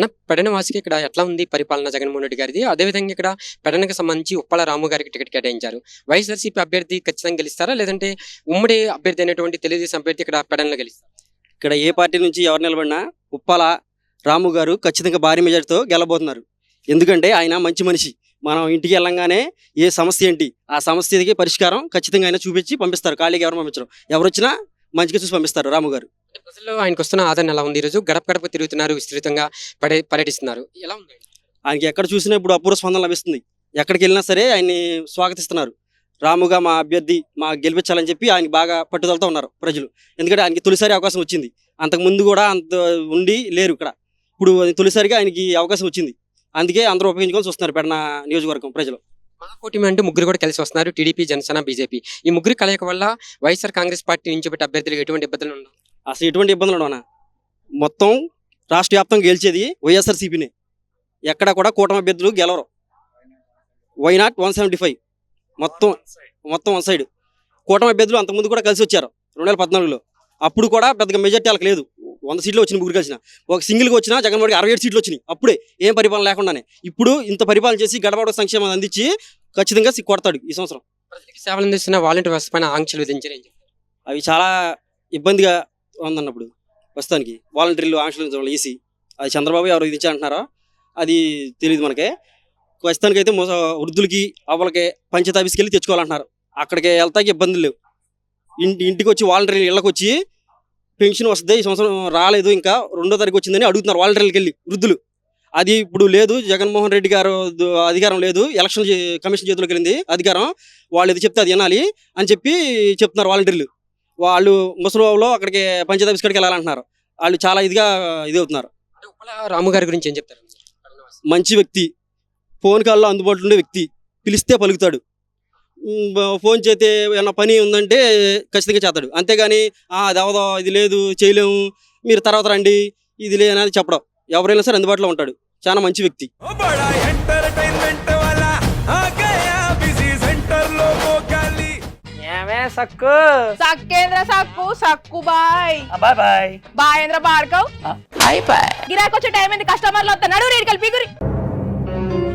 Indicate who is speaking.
Speaker 1: అన్న పెడన వాసికి ఇక్కడ ఎట్లా ఉంది పరిపాలన జగన్మోహన్ రెడ్డి గారిది? అదేవిధంగా ఇక్కడ పెడనకు సంబంధించి ఉప్పల రాము గారికి టికెట్ కేటాయించారు. వైఎస్ఆర్సీపీ అభ్యర్థి ఖచ్చితంగా గెలుస్తారా? లేదంటే ఉమ్మడి అభ్యర్థి అయినటువంటి తెలుగుదేశం అభ్యర్థి ఇక్కడ పెడనలో గెలుస్తారు?
Speaker 2: ఇక్కడ ఏ పార్టీ నుంచి ఎవరు నిలబడినా ఉప్పాల రాము గారు ఖచ్చితంగా భారీ మెజార్టీతో గెలబోతున్నారు ఎందుకంటే ఆయన మంచి మనిషి. మనం ఇంటికి వెళ్ళంగానే ఏ సమస్య ఏంటి? ఆ సమస్యకి పరిష్కారం ఖచ్చితంగా ఆయన చూపించి పంపిస్తారు. ఖాళీగా ఎవరు పంపించరు. ఎవరు వచ్చినా మంచిగా చూసి పంపిస్తారు రాము గారు.
Speaker 1: ప్రజల్లో ఆయనకు వస్తున్న ఆదరణ ఎలా ఉంది? ఈరోజు గడప గడప తిరుగుతున్నారు విస్తృతంగా పడే పర్యటిస్తున్నారు. ఎలా ఉంది?
Speaker 2: ఆయనకి ఎక్కడ చూసినా ఇప్పుడు అపూర్వ స్పందన లభిస్తుంది. ఎక్కడికి వెళ్ళినా సరే ఆయన్ని స్వాగతిస్తున్నారు. రాముగా మా అభ్యర్థి మా గెలిపించాలని చెప్పి ఆయనకి బాగా పట్టుదలతో ఉన్నారు ప్రజలు. ఎందుకంటే ఆయనకి తొలిసారి అవకాశం వచ్చింది. అంతకు ముందు కూడా అంత ఉండి లేరు ఇక్కడ. ఇప్పుడు తొలిసారిగా ఆయనకి అవకాశం వచ్చింది. అందుకే అందరూ ఉపయోగించుకొని చూస్తున్నారు పెడన నియోజకవర్గం ప్రజలు.
Speaker 1: మహాకూటమి అంటే ముగ్గురు కూడా కలిసి వస్తున్నారు. TDP Janasena BJP. ఈ ముగ్గురు కలయిక వల్ల వైఎస్ఆర్ కాంగ్రెస్ పార్టీ నుంచి పెట్టి అభ్యర్థులకు ఎటువంటి ఇబ్బందులు ఉండవు?
Speaker 2: అసలు ఎటువంటి ఇబ్బందులు ఉండవనా మొత్తం రాష్ట్ర వ్యాప్తంగా గెలిచేది వైఎస్ఆర్సీపీని. ఎక్కడ కూడా కూటమి అభ్యర్థులు గెలవరు. Why not one seventy five మొత్తం మొత్తం వన్ సైడ్ కూటమి అభ్యర్థులు అంతకుముందు కూడా కలిసి వచ్చారు. రెండు వేల పద్నాలుగులో. అప్పుడు కూడా పెద్దగా మెజార్టీ వాళ్ళకి లేదు. వంద సీట్లు వచ్చిన ముగ్గురు కలిసిన. ఒక సింగిల్గా వచ్చినా జగన్మోహన్ అరవై ఏడు సీట్లు వచ్చినాయి. అప్పుడే ఏం పరిపాలన లేకుండానే. ఇప్పుడు ఇంత పరిపాలన చేసి గడపడ సంక్షేమం అందించి ఖచ్చితంగా కొడతాడు ఈ సంవత్సరం.
Speaker 1: ప్రజలకు సేవలు అందిస్తున్న వాలంటీర్ వ్యవస్థ పైన ఆంక్షలు విధించారు?
Speaker 2: అవి చాలా ఇబ్బందిగా ఉందన్నప్పుడు ప్రస్తుతానికి. వాలంటీర్లు ఆంక్షలు ఈసీ అది చంద్రబాబు ఎవరు ఇది అంటున్నారో అది తెలియదు మనకి. ప్రస్తుతానికి అయితే మోస వృద్ధులకి అవ్వలకి పంచాయతీ ఆఫీస్కి వెళ్ళి తెచ్చుకోవాలంటున్నారు. అక్కడికి వెళ్తాకి ఇబ్బందులు లేవు. ఇంటి ఇంటికి వచ్చి వాలంటీర్లు ఇళ్ళకి వచ్చి పెన్షన్ వస్తుంది ఈ సంవత్సరం రాలేదు ఇంకా రెండో తారీఖు వచ్చిందని అడుగుతున్నారు వాలంటీర్లకు వెళ్ళి వృద్ధులు. అది ఇప్పుడు లేదు జగన్మోహన్ రెడ్డి గారు అధికారం లేదు ఎలక్షన్ కమిషన్ చేతిలోకి వెళ్ళింది అధికారం వాళ్ళు ఏది చెప్తే అది వినాలి అని చెప్పి చెప్తున్నారు వాలంటీర్లు. వాళ్ళు ముసలిలో అక్కడికి పంచాయతీ ఆఫీస్ కాడికి వెళ్ళాలంటున్నారు. వాళ్ళు చాలా ఇదిగా ఇది అవుతున్నారు
Speaker 1: రాము గారి గురించి ఏం చెప్తారు?
Speaker 2: మంచి వ్యక్తి ఫోన్ కాల్లో అందుబాటులో ఉండే వ్యక్తి పిలిస్తే పలుకుతాడు. ఫోన్ చేస్తే ఏమైనా పని ఉందంటే ఖచ్చితంగా చేస్తాడు. అంతేగాని ఆ అవదో ఇది లేదు చేయలేము మీరు తర్వాత రండి ఇది లేదనేది చెప్పడం. ఎవరైనా సరే అందుబాటులో ఉంటాడు. చాలా మంచి వ్యక్తి.
Speaker 3: సక్కు?
Speaker 4: సక్కేంద్ర సక్కు సక్కు బాయ్.
Speaker 3: Bye bye.
Speaker 4: బాయేంద్ర బాడ్కవ్
Speaker 3: బాయ్ బాయ్.
Speaker 4: గిరాకొచ్చే టైం ఏంది? కస్టమర్లు వస్తాను రేడికల్ పిగురి